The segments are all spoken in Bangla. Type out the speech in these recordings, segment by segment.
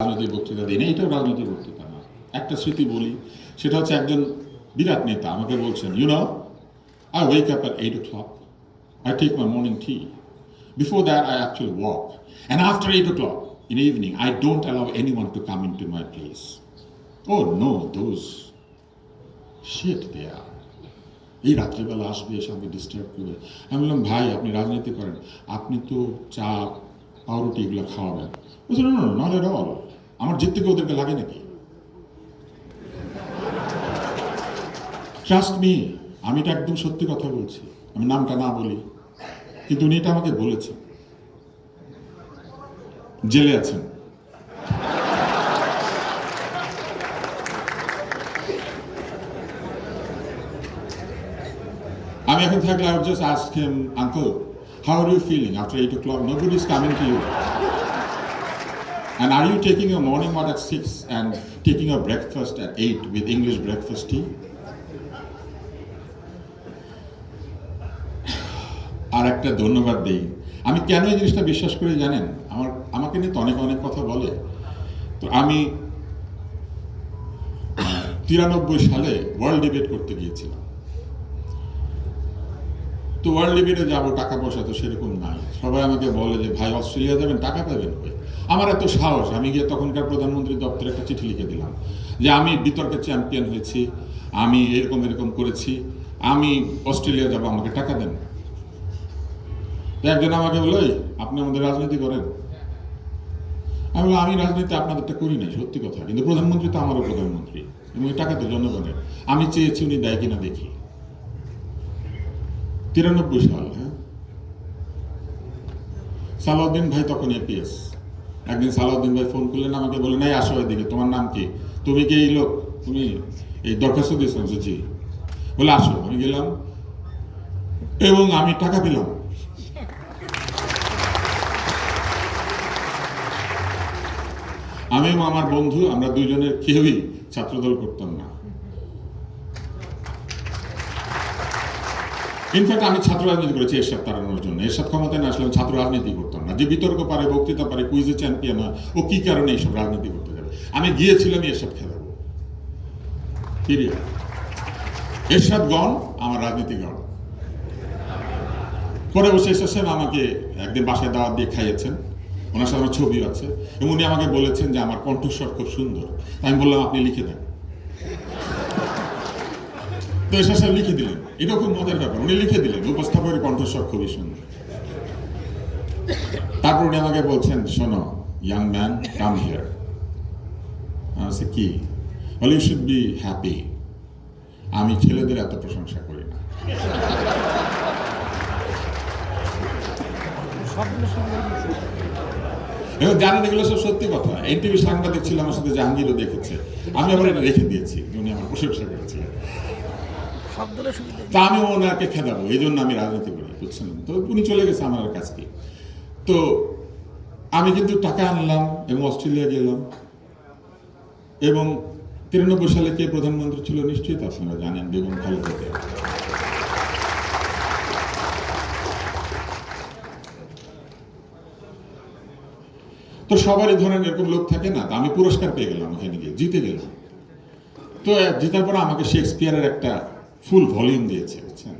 রাজনৈতিক বক্তৃতা দিই না, এটাও রাজনৈতিক বক্তৃতা না। একটা স্মৃতি বলি, সেটা হচ্ছে একজন বিরাট নেতা আমাকে বলছেন you know I wake up at eight o'clock I take my morning tea before that I actually walk and after eight o'clock in evening I don't allow any one to come in to my place oh no those shit there এই রাত্রিবেলা আসবে এসে আমাকে ডিস্টার্ব করবে। আমি বললাম, ভাই, আপনি রাজনীতি করেন। আপনি তো চা পাউরুটি এগুলো খাওয়াবেন বলছে না নট এট অল আমার জিত থেকে ওদেরকে লাগে নাকি? ট্রাস্ট মি আমি এটা একদম সত্যি কথা বলছি। আমি নামটা না বলি কিন্তু উনি এটা আমাকে বলেছেন। জেলে আছেন। আমি এখন থাকলে would just ask him, Uncle, how are you feeling after 8 o'clock? Nobody's coming to you. And are you taking your morning walk at 6 and taking your breakfast at 8 with English breakfast tea? আর একটা ধন্যবাদ দেই আমি কেন এই জিনিসটা বিশ্বাস করি জানেন আমার আমাকে নিয়ে তো অনেক অনেক কথা বলে তো আমি তিরানব্বই সালে ওয়ার্ল্ড ডিবেট করতে গিয়েছিলাম তো ওয়ার্ল্ড লিমিটে যাব টাকা পয়সা তো সেরকম নাই। সবাই আমাকে বলে যে, ভাই, অস্ট্রেলিয়া যাবেন, টাকা পাবেন কই? আমার এত সাহস। আমি গিয়ে তখনকার প্রধানমন্ত্রী দপ্তরে একটা চিঠি লিখে দিলাম যে, আমি বিতর্কে চ্যাম্পিয়ন হয়েছি, আমি এরকম এরকম করেছি, আমি অস্ট্রেলিয়া যাব, আমাকে টাকা দেন। একজন আমাকে বলে আপনি আমাদের রাজনীতি করেন। আমি আমি রাজনীতি আপনাদেরটা করি নাই, সত্যি কথা। কিন্তু প্রধানমন্ত্রী তো আমারও প্রধানমন্ত্রী এবং টাকা তো জনগণের। আমি চেয়েছি উনি দেয় কিনা দেখি। তিরানব্বই সাল হ্যাঁ? সালাউদ্দিন ভাই তখন এপিএস একদিন সালাউদ্দিন ভাই ফোন করলেন, আমাকে বললেন, এই আসো এদিকে, তোমার নাম কি? তুমি কি এই লোক? তুমি এই দরখাস্ত দিয়েছ জি। বলে, আসো। আমি গেলাম, এবং আমি টাকা পেলাম আমি আমার বন্ধু, আমরা দুজনের কেউই ছাত্রদল করতাম না। ইনফ্যাক্ট আমি ছাত্র রাজনীতি করেছি এরশাদ তাড়ানোর জন্য। এরশাদ ক্ষমতায় না আসলে ছাত্র রাজনীতি করতাম না। যে বিতর্ক পারে, বক্তৃতা পারে কুইজে চ্যাম্পিয়ন ও কি কারণে এইসব রাজনীতি করতে যাবে? আমি গিয়েছিলাম এরশাদ খেলাবো। এরশাদ গণ আমার রাজনীতি গণ পরে বসে এসেছেন আমাকে একদিন বাসায় দাওয়াত দিয়ে খাইয়েছেন। ওনার সাথে আমার ছবি আছে। এবং উনি আমাকে বলেছেন যে আমার কণ্ঠস্বর খুব সুন্দর। আমি বললাম, আপনি লিখে দেন। তো এসে স্যার লিখে দিলেন। এটা খুব মজার ব্যাপার। উনি লিখে দিলেন, উপস্থাপকের কণ্ঠস্বর খুবই সুন্দর। তারপর উনি আমাকে বলছেন, শোনো young man come here say কি? বলে ইউ শুড বি হ্যাপি আমি ছেলেদের এত প্রশংসা করি না। জানেন, এগুলো সব সত্যি কথা। এনটিভি সাংবাদিক ছিল আমার সাথে জাহাঙ্গীরও দেখেছে। আমি আবার এটা রেখে দিয়েছি উনি আমার প্রশংসা করেছিলেন। তা আমি ওনাকে খেদাবো এই জন্য আমি রাজনীতি করি, বুঝছেন? তো উনি চলে গেছে আমার কাছ। থেকে তো আমি কিন্তু টাকা আনলাম এবং অস্ট্রেলিয়া গেলাম। এবং তিরানব্বই সালে কে প্রধানমন্ত্রী ছিল নিশ্চয়ই তো আপনারা জানেন, বেগম খালেদা তো সবারই ধরেন এরকম লোক থাকে না আমি পুরস্কার পেয়ে গেলাম ওখানে গিয়ে, জিতে গেলাম। তো জেতার পর আমাকে শেক্সপিয়ারের একটা ফুল ভলিউম দিয়েছে, বুঝছেন?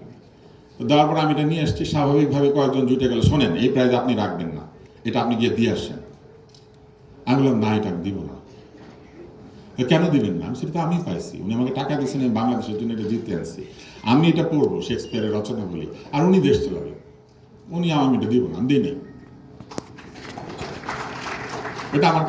দেওয়ার পর আমি এটা নিয়ে এসেছি স্বাভাবিকভাবে কয়েকজন জুটে গেল, শোনেন, এই প্রাইজ আপনি রাখবেন না, এটা আপনি গিয়ে দিয়ে আসেন। আমি বললাম, না, এটা আমি দিব না। কেন দিবেন না? আমি সেটা আমি পাইছি, উনি আমাকে টাকা দিয়েছেন, আমি বাংলাদেশের জন্য এটা জিতে আনছি। আমি এটা পড়ব, শেক্সপিয়ারের রচনা বলি। আর উনি দেশ চালাবেন। উনি আমি এটা দিব না, আমি দিই এটা আমার